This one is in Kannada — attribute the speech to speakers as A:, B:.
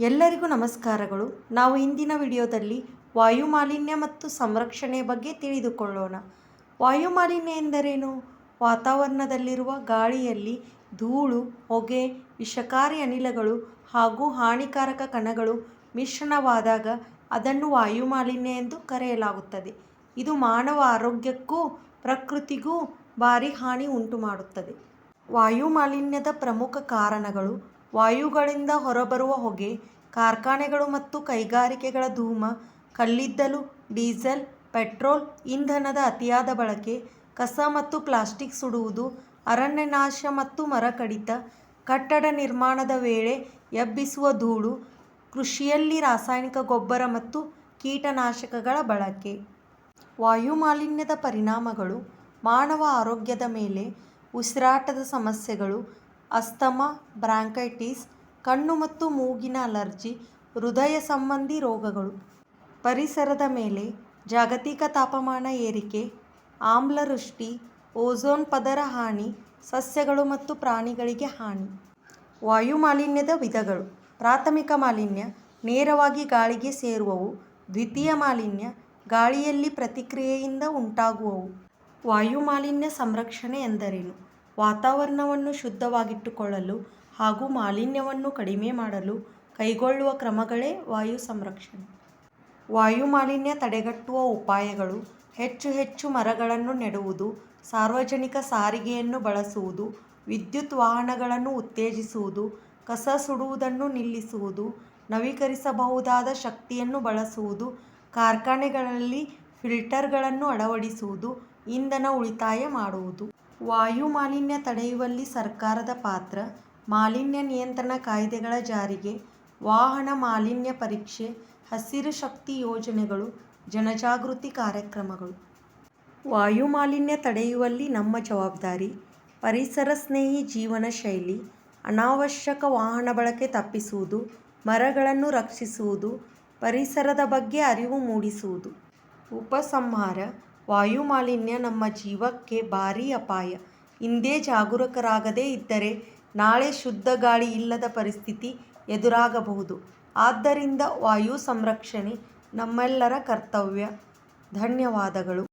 A: ಎಲ್ಲರಿಗೂ ನಮಸ್ಕಾರಗಳು. ನಾವು ಇಂದಿನ ವಿಡಿಯೋದಲ್ಲಿ ವಾಯು ಮಾಲಿನ್ಯ ಮತ್ತು ಸಂರಕ್ಷಣೆ ಬಗ್ಗೆ ತಿಳಿದುಕೊಳ್ಳೋಣ. ವಾಯುಮಾಲಿನ್ಯ ಎಂದರೇನು? ವಾತಾವರಣದಲ್ಲಿರುವ ಗಾಳಿಯಲ್ಲಿ ಧೂಳು, ಹೊಗೆ, ವಿಷಕಾರಿ ಅನಿಲಗಳು ಹಾಗೂ ಹಾನಿಕಾರಕ ಕಣಗಳು ಮಿಶ್ರಣವಾದಾಗ ಅದನ್ನು ವಾಯು ಮಾಲಿನ್ಯ ಎಂದು ಕರೆಯಲಾಗುತ್ತದೆ. ಇದು ಮಾನವ ಆರೋಗ್ಯಕ್ಕೂ ಪ್ರಕೃತಿಗೂ ಭಾರಿ ಹಾನಿ ಉಂಟುಮಾಡುತ್ತದೆ. ವಾಯು ಮಾಲಿನ್ಯದ ಪ್ರಮುಖ ಕಾರಣಗಳು ವಾಯುಗಳಿಂದ ಹೊರಬರುವ ಹೊಗೆ, ಕಾರ್ಖಾನೆಗಳು ಮತ್ತು ಕೈಗಾರಿಕೆಗಳ ಧೂಮ, ಕಲ್ಲಿದ್ದಲು, ಡೀಸೆಲ್, ಪೆಟ್ರೋಲ್, ಇಂಧನದ ಅತಿಯಾದ ಬಳಕೆ, ಕಸ ಮತ್ತು ಪ್ಲಾಸ್ಟಿಕ್ ಸುಡುವುದು ಅರಣ್ಯನಾಶ ಮತ್ತು ಮರ ಕಡಿತ, ಕಟ್ಟಡ ನಿರ್ಮಾಣದ ವೇಳೆ ಎಬ್ಬಿಸುವ ಧೂಳು, ಕೃಷಿಯಲ್ಲಿ ರಾಸಾಯನಿಕ ಗೊಬ್ಬರ ಮತ್ತು ಕೀಟನಾಶಕಗಳ ಬಳಕೆ. ವಾಯು ಮಾಲಿನ್ಯದ ಪರಿಣಾಮಗಳು, ಮಾನವ ಆರೋಗ್ಯದ ಮೇಲೆ ಉಸಿರಾಟದ ಸಮಸ್ಯೆಗಳು ಅಸ್ತಮಾ, ಬ್ರಾಂಕೈಟಿಸ್, ಕಣ್ಣು ಮತ್ತು ಮೂಗಿನ ಅಲರ್ಜಿ, ಹೃದಯ ಸಂಬಂಧಿ ರೋಗಗಳು. ಪರಿಸರದ ಮೇಲೆ ಜಾಗತಿಕ ತಾಪಮಾನ ಏರಿಕೆ, ಆಮ್ಲವೃಷ್ಟಿ, ಓಝೋನ್ ಪದರ ಹಾನಿ, ಸಸ್ಯಗಳು ಮತ್ತು ಪ್ರಾಣಿಗಳಿಗೆ ಹಾನಿ. ವಾಯು ಮಾಲಿನ್ಯದ ವಿಧಗಳು. ಪ್ರಾಥಮಿಕ ಮಾಲಿನ್ಯ, ನೇರವಾಗಿ ಗಾಳಿಗೆ ಸೇರುವವು. ದ್ವಿತೀಯ ಮಾಲಿನ್ಯ, ಗಾಳಿಯಲ್ಲಿ ಪ್ರತಿಕ್ರಿಯೆಯಿಂದ ಉಂಟಾಗುವವು. ವಾಯು ಮಾಲಿನ್ಯ ಸಂರಕ್ಷಣೆ ಎಂದರೇನು? ವಾತಾವರಣವನ್ನು ಶುದ್ಧವಾಗಿಟ್ಟುಕೊಳ್ಳಲು ಹಾಗೂ ಮಾಲಿನ್ಯವನ್ನು ಕಡಿಮೆ ಮಾಡಲು ಕೈಗೊಳ್ಳುವ ಕ್ರಮಗಳೇ ವಾಯು ಸಂರಕ್ಷಣೆ. ವಾಯು ಮಾಲಿನ್ಯ ತಡೆಗಟ್ಟುವ ಉಪಾಯಗಳು ಹೆಚ್ಚು ಹೆಚ್ಚು ಮರಗಳನ್ನು ನೆಡುವುದು, ಸಾರ್ವಜನಿಕ ಸಾರಿಗೆಯನ್ನು ಬಳಸುವುದು, ವಿದ್ಯುತ್ ವಾಹನಗಳನ್ನು ಉತ್ತೇಜಿಸುವುದು, ಕಸ ಸುಡುವುದನ್ನು ನಿಲ್ಲಿಸುವುದು, ನವೀಕರಿಸಬಹುದಾದ ಶಕ್ತಿಯನ್ನು ಬಳಸುವುದು, ಕಾರ್ಖಾನೆಗಳಲ್ಲಿ ಫಿಲ್ಟರ್ಗಳನ್ನು ಅಳವಡಿಸುವುದು, ಇಂಧನ ಉಳಿತಾಯ ಮಾಡುವುದು. ವಾಯು ಮಾಲಿನ್ಯ ತಡೆಯುವಲ್ಲಿ ಸರ್ಕಾರದ ಪಾತ್ರ, ಮಾಲಿನ್ಯ ನಿಯಂತ್ರಣ ಕಾಯ್ದೆಗಳ ಜಾರಿಗೆ, ವಾಹನ ಮಾಲಿನ್ಯ ಪರೀಕ್ಷೆ, ಹಸಿರು ಶಕ್ತಿ ಯೋಜನೆಗಳು, ಜನಜಾಗೃತಿ ಕಾರ್ಯಕ್ರಮಗಳು. ವಾಯು ಮಾಲಿನ್ಯ ತಡೆಯುವಲ್ಲಿ ನಮ್ಮ ಜವಾಬ್ದಾರಿ, ಪರಿಸರ ಸ್ನೇಹಿ ಜೀವನ ಶೈಲಿ, ಅನಾವಶ್ಯಕ ವಾಹನ ಬಳಕೆ ತಪ್ಪಿಸುವುದು, ಮರಗಳನ್ನು ರಕ್ಷಿಸುವುದು, ಪರಿಸರದ ಬಗ್ಗೆ ಅರಿವು ಮೂಡಿಸುವುದು. ಉಪಸಂಹಾರ ವಾಯು ಮಾಲಿನ್ಯ ನಮ್ಮ ಜೀವಕ್ಕೆ ಭಾರೀ ಅಪಾಯ. ಇಂದೇ ಜಾಗರೂಕರಾಗದೇ ಇದ್ದರೆ ನಾಳೆ ಶುದ್ಧ ಗಾಳಿ ಇಲ್ಲದ ಪರಿಸ್ಥಿತಿ ಎದುರಾಗಬಹುದು. ಆದ್ದರಿಂದ ವಾಯು ಸಂರಕ್ಷಣೆ ನಮ್ಮೆಲ್ಲರ ಕರ್ತವ್ಯ. ಧನ್ಯವಾದಗಳು.